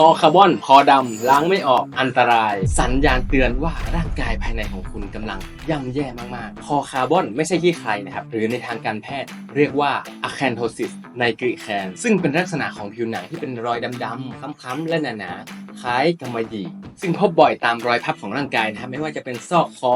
คอคาร์บอน คอดำล้างไม่ออกอันตราย สัญญาณเตือนว่าร่างกายภายในของคุณกำลังย่ำแย่มากๆ คอคาร์บอนไม่ใช่ขี้ใครนะครับ หรือในทางการแพทย์เรียกว่าอะแคนโทซิสในกรีกแคนซึ่งเป็นลักษณะของผิวหนังที่เป็นรอยดำๆคล้ำๆและหนาๆคล้ายกำมะหยี่ซึ่งพบบ่อยตามรอยพับของร่างกายนะครับไม่ว่าจะเป็นซอกคอ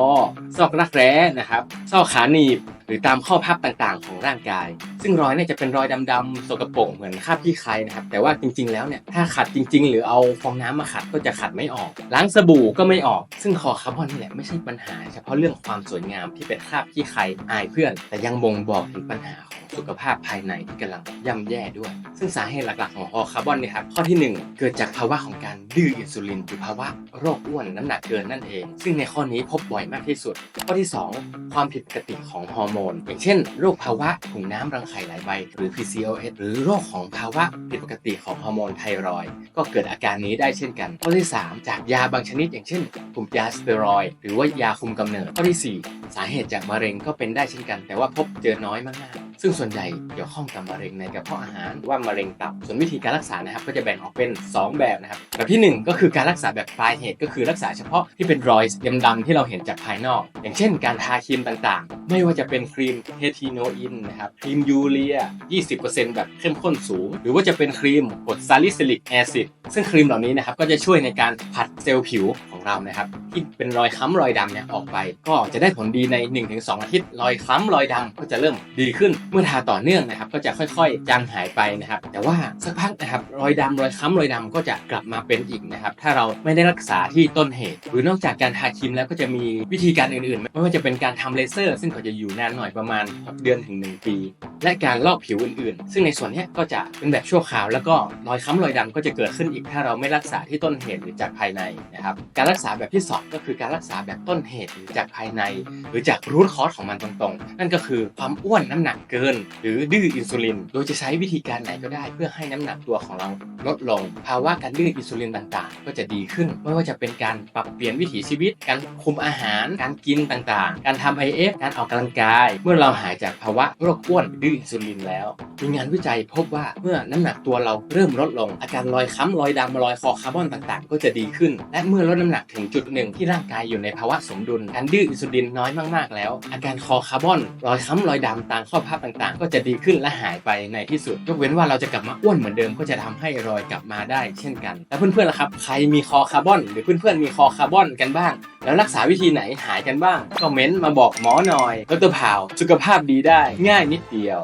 ซอกรักแร้นะครับซอกขาหนีบ หรือตามข้อพับต่างๆ ของร่างกาย ซึ่งรอยเนี่ยจะเป็นรอยดำๆสกปรกเหมือนคราบขี้ใครนะครับ แต่ว่าจริงๆแล้วเนี่ยถ้าขัดจริง ๆ หรือเอาฟองน้ำมาขัดก็จะขัดไม่ออก ล้างสบู่ก็ไม่ออก ซึ่งคอคาร์บอนนี่แหละไม่ใช่ปัญหา เฉพาะเรื่องความสวยงามที่เป็นคราบขี้ใครอายเพื่อน แต่ยังบ่งบอกถึงปัญหาของ สุขภาพภายในที่กำลังย่ำแย่ด้วย ซึ่งสาเหตุหลักๆของคอคาร์บอนเนี่ยครับข้อที่หนึ่งเกิดจากภาวะของการดื้ออินซูลินหรือภาวะโรคอ้วนน้ำหนักเกินนั่นเอง ซึ่งในข้อนี้พบบ่อยมากที่สุด ข้อที่ 2 ความผิดปกติของฮอร์โมน อย่างเช่นโรคภาวะถุงน้ำรังไข่หลายใบ หรือ PCOS หรือโรคของภาวะผิดปกติของฮอร์โมนไทรอยก็เกิดอาการนี้ได้เช่นกัน ข้อที่ 3 จากยาบางชนิด อย่างเช่นกลุ่มยาสเตียรอยหรือว่ายาคุมกำเนิด ข้อที่ 4 สาเหตุจากมะเร็งก็เป็นได้เช่นกัน แต่ว่าพบเจอน้อยมากๆ ซึ่งส่วนใหญ่เกี่ยวข้องกับมะเร็งในกระเพาะอาหารว่ามะเร็งตับ ส่วนวิธีการรักษานะครับก็จะแบ่งออกเป็น 2 แบบนะครับแบบที่ 1 ก็คือการรักษาแบบปลายเหตุก็คือรักษาเฉพาะที่เป็นรอยดำๆที่เราเห็นจากภายนอก อย่างเช่น การทาครีมต่างๆไม่ว่าจะเป็นครีมเททิโนอินนะครับครีมยูเรีย 20%แบบเข้มข้นสูง หรือว่าจะเป็นครีมกรดซาลิซิลิกแอซิดซึ่งครีมเหล่านี้นะครับก็จะช่วยในการผัดเซลล์ผิวของเรานะครับที่เป็นรอยค้ำรอยดำเนี่ยออกไป ก็จะได้ผลดีใน 1-2 อาทิตย์ รอยค้ำรอยดำก็จะเริ่มดีขึ้นเมื่อทาต่อเนื่องนะครับก็จะค่อยๆ จางหายไปนะครับแต่ว่าสักพักนะครับรอยดำรอยค้ำรอยดำก็จะกลับมาเป็นอีกนะครับถ้าเราไม่ได้รักษาที่ต้นเหตุ หรือนอกจากการทาครีมแล้วก็จะมีวิธีการอื่นๆ ไม่ว่าจะเป็นการทำเลเซอร์ซึ่งก็จะอยู่นานหน่อยประมาณเดือนถึง 1 ปี และการลอกผิวอื่นๆ ซึ่งในส่วนนี้ก็จะเป็นแบบชั่วคราว แล้วก็รอยค้ำรอยดำก็จะเกิดขึ้นอีกถ้าเราไม่รักษาที่ต้นเหตุหรือจากภายในนะครับการรักษาแบบที่ 2 ก็คือการรักษาแบบต้นเหตุหรือจากภายใน หรือจากรูทคอสของมันตรงๆ นั่นก็คือความอ้วนน้ำหนักเกิน หรือดื้ออินซูลิน โดยจะใช้วิธีการไหนก็ได้ เพื่อให้น้ำหนักตัวของเราลดลง ภาวะการดื้ออินซูลินต่างๆ ก็จะดีขึ้น ไม่ว่าจะเป็นการปรับเปลี่ยนวิถีชีวิต การคุมอาหาร การกินต่างๆ การทำ IF การออกกำลังกาย เมื่อเราหายจากภาวะโรคอ้วนดื้ออินซูลินแล้ว มีงานวิจัยพบว่าเมื่อน้ำหนักตัวเราเริ่มลดลง อาการรอยค้ำรอยดำรอยคอคาร์บอนต่างๆ ก็จะดีขึ้น และเมื่อลดน้ำหนักถึงจุดหนึ่งที่ร่างกายอยู่ในภาวะสมดุลการดื้ออินซูลินน้อยมากๆแล้ว อาการคอคาร์บอน รอยค้ำรอยดำตามข้อพับต่างๆ ก็จะดีขึ้นและหายไปในที่สุดยกเว้นว่าเราจะกลับมาอ้วนเหมือนเดิมก็จะทำให้รอยกลับมาได้เช่นกัน แล้วเพื่อนๆล่ะครับใครมีคอคาร์บอน หรือเพื่อนๆมีคอคาร์บอนกันบ้าง แล้วรักษาวิธีไหนหายกันบ้างคอมเมนต์มาบอกหมอหน่อยอยดรพาว สุขภาพดีได้ง่ายนิดเดียว